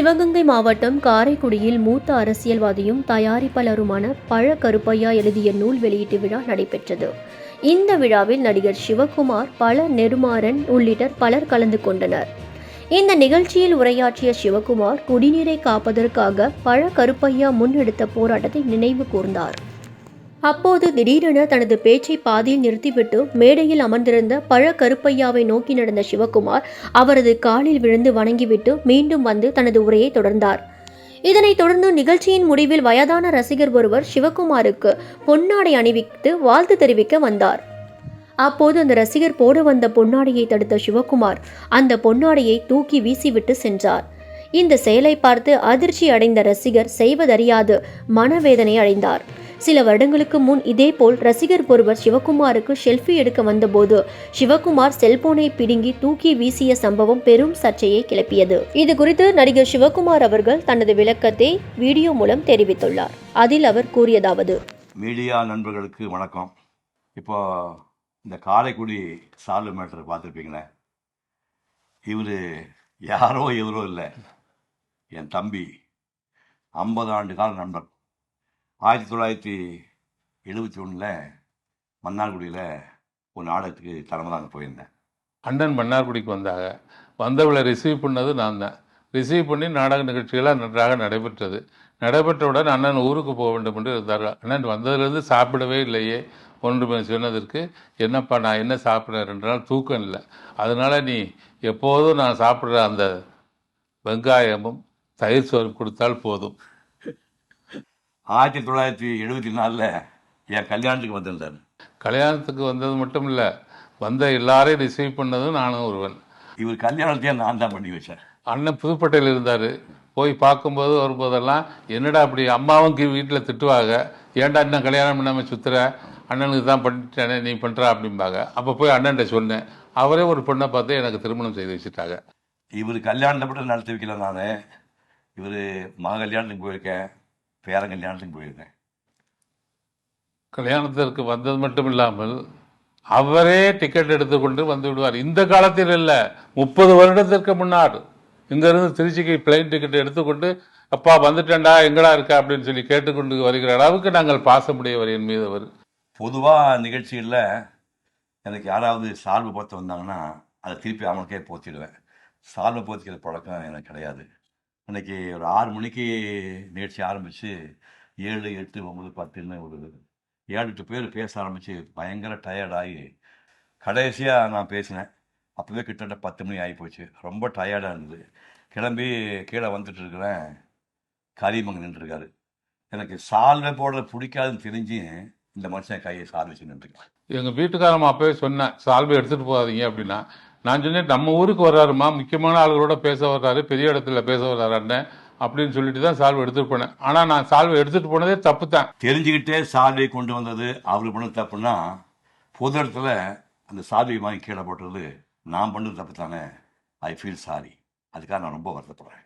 சிவகங்கை மாவட்டம் காரைக்குடியில் மூத்த அரசியல்வாதியும் தயாரிப்பாளருமான பழ கருப்பையா எழுதிய நூல் வெளியீட்டு விழா நடைபெற்றது. இந்த விழாவில் நடிகர் சிவகுமார் பல நெடுமாறன் உள்ளிட்ட பலர் கலந்து கொண்டனர். இந்த நிகழ்ச்சியில் உரையாற்றிய சிவகுமார் குடிநீரை காப்பதற்காக பழ கருப்பையா முன்னெடுத்த போராட்டத்தை நினைவு கூர்ந்தார். அப்போது திடீரென தனது பேச்சை பாதியில் நிறுத்திவிட்டு மேடையில் அமர்ந்திருந்த பழ கருப்பையாவை நோக்கி நடந்த சிவகுமார் அவரது காலில் விழுந்து வணங்கிவிட்டு மீண்டும் வந்து தனது உரையை தொடர்ந்தார். இதனைத் தொடர்ந்து நிகழ்ச்சியின் முடிவில் வயதான ரசிகர் ஒருவர் சிவகுமாருக்கு பொன்னாடை அணிவித்து வாழ்த்து தெரிவிக்க வந்தார். அப்போது அந்த ரசிகர் போட வந்த பொன்னாடையை தடுத்த சிவகுமார் அந்த பொன்னாடையை தூக்கி வீசிவிட்டு சென்றார். இந்த செயலை பார்த்து அதிர்ச்சி அடைந்த ரசிகர் செய்வதறியாது மனவேதனை அடைந்தார். சில வருடங்களுக்கு முன் இதேபோல் ரசிகர் ஒருவர் சிவகுமாருக்கு செல்ஃபி எடுக்க வந்தபோது சிவகுமார் செல்போனை பிடுங்கி தூக்கி வீசிய சம்பவம் பெரும் சர்ச்சையை கிளப்பியது. இது குறித்து நடிகர் சிவகுமார் அவர்கள் தனது விளக்கத்தை வீடியோ மூலம் தெரிவித்துள்ளார். அதில் அவர் கூறியதாவது மீடியா நண்பர்களுக்கு வணக்கம். இப்போ இந்த காரைக்குடி சாலு மேட்டரை பார்த்துருப்பீங்களே? இவர் யாரோ இவரோ இல்லை. என் தம்பி ஐம்பது ஆண்டு கால நண்பர் ஆயிரத்தி தொள்ளாயிரத்தி எழுபத்தி ஒன்றில் மன்னார்குடியில் ஒரு நாடகத்துக்கு தலைமதாங்க போயிருந்தேன். அண்ணன் மன்னார்குடிக்கு வந்தாங்க. வந்தவளை ரிசீவ் பண்ணது நான் தான். ரிசீவ் பண்ணி நாடக நிகழ்ச்சிகளாக நன்றாக நடைபெற்றது. நடைபெற்றவுடன் அண்ணன் ஊருக்கு போக வேண்டும் என்று இருந்தார் அண்ணன் வந்ததுலேருந்து சாப்பிடவே இல்லையே. ஒன்று சொன்னதற்கு என்னப்பா நான் என்ன சாப்பிட்றேன்? ரெண்டு நாள் தூக்கம் இல்லை. அதனால் நீ எப்போதும் நான் சாப்பிட்ற அந்த வெங்காயமும் தயிர் சோறு கொடுத்தால் போதும். ஆயிரத்தி தொள்ளாயிரத்தி எழுபத்தி நாலில் என் கல்யாணத்துக்கு வந்திருந்தார். கல்யாணத்துக்கு வந்தது மட்டும் இல்லை வந்த எல்லாரையும் ரிசீவ் பண்ணதும் நானும் ஒருவன். இவர் கல்யாணத்தையே நான் தான் பண்ணி வச்சேன். அண்ணன் புதுப்பேட்டையில் இருந்தார். போய் பார்க்கும்போது வரும்போதெல்லாம் என்னடா அப்படி அம்மாவும் வீட்டில் திட்டுவாங்க? ஏன்டா இன்னும் கல்யாணம் பண்ணாமல் சுற்றுற அண்ணனுக்கு தான் பண்ணிட்டேனே நீ பண்ணுறா அப்படிம்பாங்க. அப்போ போய் அண்ணன்ட்ட சொன்னேன். அவரே ஒரு பொண்ணை பார்த்து எனக்கு திருமணம் செய்து வச்சுட்டாங்க. இவர் கல்யாணத்தை மட்டும் நடத்தி வைக்கல நான். இவர் மக கல்யாணத்துக்கு போயிருக்கேன். பேரன் கல்யாணத்துக்கு போயிருக்கேன். கல்யாணத்திற்கு வந்தது மட்டும் இல்லாமல் அவரே டிக்கெட் எடுத்துக்கொண்டு வந்து விடுவார். இந்த காலத்தில் இல்லை முப்பது வருடத்திற்கு முன்னாடி. இங்கேருந்து திருச்சிக்கு பிளைன் டிக்கெட் எடுத்துக்கொண்டு அப்பா வந்துட்டேன்டா எங்கடா இருக்க? அப்படின்னு சொல்லி கேட்டுக்கொண்டு வருகிற அளவுக்கு நாங்கள் பாசமுடையவர் என் மீது அவர். பொதுவாக நிகழ்ச்சிகளில் எனக்கு யாராவது சால்வு போத்து வந்தாங்கன்னா அதை திருப்பி அவனுக்கே போத்திடுவேன். சால்வை போத்திக்கிற பழக்கம் எனக்கு கிடையாது. அன்றைக்கி ஒரு ஆறு மணிக்கு நிகழ்ச்சி ஆரம்பித்து ஏழு எட்டு ஒம்பது பத்துன்னு ஒரு ஏழு எட்டு பேர் பேச ஆரம்பித்து பயங்கர டயர்டாகி கடைசியாக நான் பேசினேன். அப்போவே கிட்டத்தட்ட பத்து மணி ஆகி போச்சு. ரொம்ப டயர்டாக இருந்தது. கிளம்பி கீழே வந்துட்டு இருக்கிறேன். கரிமங்க நின்றுருக்காரு எனக்கு சால்வை போடுறது பிடிக்காதுன்னு தெரிஞ்சு இந்த மனுஷன் கையை சால்வை வச்சு நின்றுருக்கேன் எங்கள் வீட்டுக்காரம்மா அப்போவே சொன்னேன் சால்வை எடுத்துகிட்டு போகாதீங்க அப்படின்னா நான் சொன்னேன் நம்ம ஊருக்கு வர்றாருமா? முக்கியமான ஆளுகளோட பேச வர்றாரு பெரிய இடத்துல பேச வர்றாருன்னு அப்படின்னு சொல்லிட்டு தான் சால்வை எடுத்துகிட்டு போனேன். ஆனால் நான் சால்வை எடுத்துகிட்டு போனதே தப்பு தான் தெரிஞ்சுக்கிட்டே சால்வை கொண்டு வந்தது அவர் பண்ண தப்புன்னா பொது இடத்துல அந்த சால்வை வாங்கி கீழே போட்டது நான் பண்ணது தப்பு தானே ஐ ஃபீல் சாரி அதுக்காக நான் ரொம்ப வருத்தப்படுறேன்.